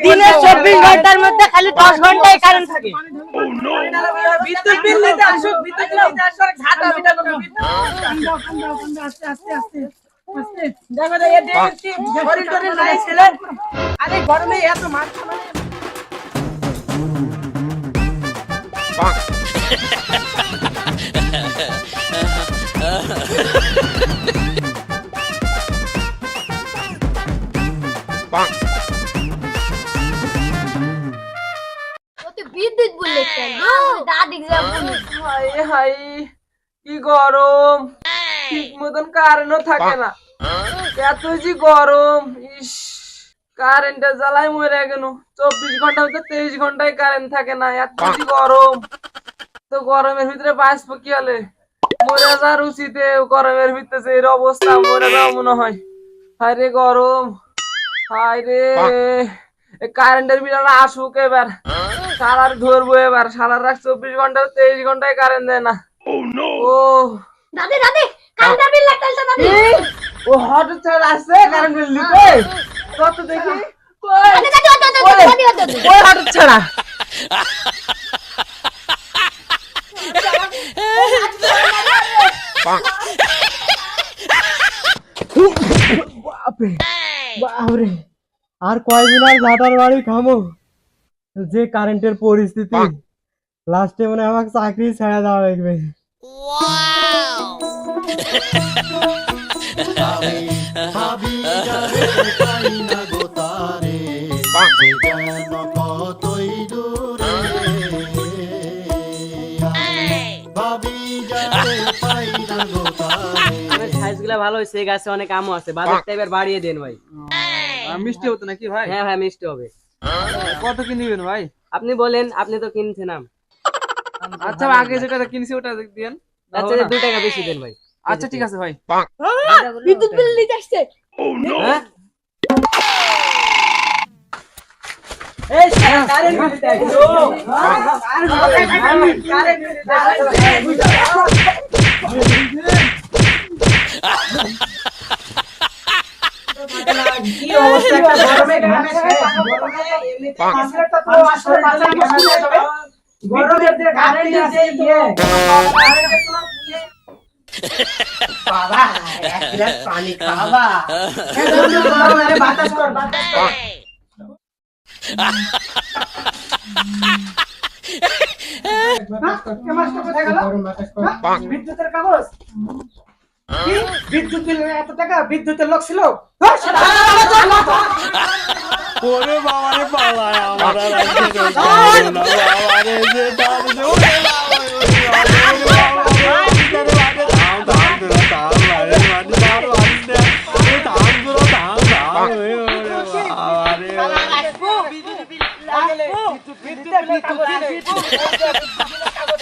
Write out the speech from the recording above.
দিনের চব্বিশ ঘণ্টার মধ্যে খালি দশ ঘন্টায় কারেন্ট থাকে। বিদ্যুৎ বিল দিতে আসো বিদ্যুৎ বিল দিতে আসো ঝাঁট আমি জানো দেখো তো ছিলেন আরে গরমে এত মাথা বিদ্যুৎ বললে। দাদি হাই হাই কি গরম। ঠিক মতন কারেন্টও থাকে না। এত যে গরম ইস কারেন্টের জ্বালায় মরে গেল। চব্বিশ ঘণ্টা হতে তেইশ ঘন্টায় কারেন্ট থাকে না এত যে গরম। তো গরমের ভিতরে বাঁচবো কি হলে? মরে যাওয়ার উচিত গরমের ভিতরে এর অবস্থা মরে যাওয়া মনে হয়। হায় রে গরম হায় রে। কারেন্টের বিড়ালা আসুক এবার। সারার ধরবো এবার। সারার রাখ চব্বিশ ঘণ্টা তেইশ ঘন্টায় কারেন্ট দেয় না। ও। দাদি দাদি কারেন্টের বিল লাগতেছে দাদি ও হঠাৎ ছাড়া আসছে কারেন্ট বিল দিতে কত দেখি। কই? দাদি দাদি দাদি দাদি দাদি দাদি কই হঠাৎ ছাড়া? বাপরে বাপরে। আর কয়দিন আর ঝাঁটার বাড়ি খামো যে কারেন্টের পরিস্থিতি। লাস্টে মনে হয় আমাকে চাকরি ছেড়ে দেওয়া লাগবে। ভাবি যারে পাই না গো তারে সে যেন কতই দূরে ভাবি যারে পাই না গো তারে সাইজগুলো ভালো হয়েছে গাছে অনেক আমও আছে। বাজারটা এবার বাড়িয়ে দেন ভাই। মিষ্টি হতো নাকি ভাই? হ্যাঁ ভাই মিষ্টি হবে। কত কি নিবেন ভাই? আপনি বলেন আপনি তো কিনছেন আম। আচ্ছা আগে যেটা কিনছি ওটা দিয়েন আচ্ছা যে দুই টাকা বেশি দেন ভাই। আচ্ছা ঠিক আছে ভাই। বিদ্যুৎ বিল দিতে আসছে। হ্যাঁ? দিতে কি অবস্থা পানি বাতাস কর বাতাস কর বিদ্যুতের কাগজ বিদ্যুৎ বিল এত টাকা বিদ্যুতের লোক ছিল। ওরে বাবা বাবা আমার বিদ্যুতের বিল কাগজ